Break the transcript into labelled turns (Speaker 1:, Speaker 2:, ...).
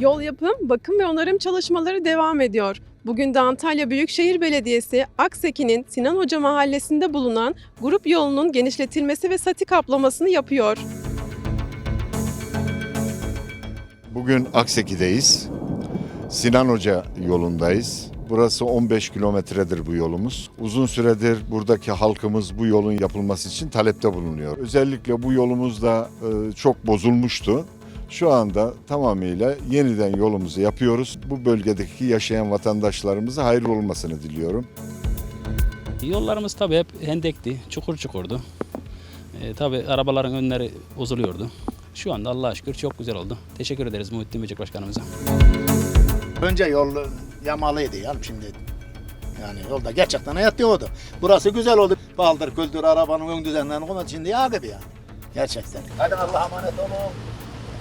Speaker 1: Yol yapım, bakım ve onarım çalışmaları devam ediyor. Bugün de Antalya Büyükşehir Belediyesi Akseki'nin Sinan Hoca Mahallesi'nde bulunan grup yolunun genişletilmesi ve sati kaplamasını yapıyor.
Speaker 2: Bugün Akseki'deyiz. Sinan Hoca yolundayız. Burası 15 kilometredir bu yolumuz. Uzun süredir buradaki halkımız bu yolun yapılması için talepte bulunuyor. Özellikle bu yolumuz da e, çok bozulmuştu. Şu anda tamamıyla yeniden yolumuzu yapıyoruz. Bu bölgedeki yaşayan vatandaşlarımıza hayırlı olmasını diliyorum.
Speaker 3: Yollarımız tabii hep hendekti, çukur çukurdu. Ee, tabii arabaların önleri bozuluyordu. Şu anda Allah'a şükür çok güzel oldu. Teşekkür ederiz Muhittin Böcek Başkanımıza.
Speaker 4: Önce yol yamalıydı ya şimdi. Yani yolda gerçekten hayat yoktu. Burası güzel oldu. Baldır küldür arabanın ön düzenlerini koymadı. Şimdi yağ gibi ya. Gerçekten. Hadi Allah'a emanet olun.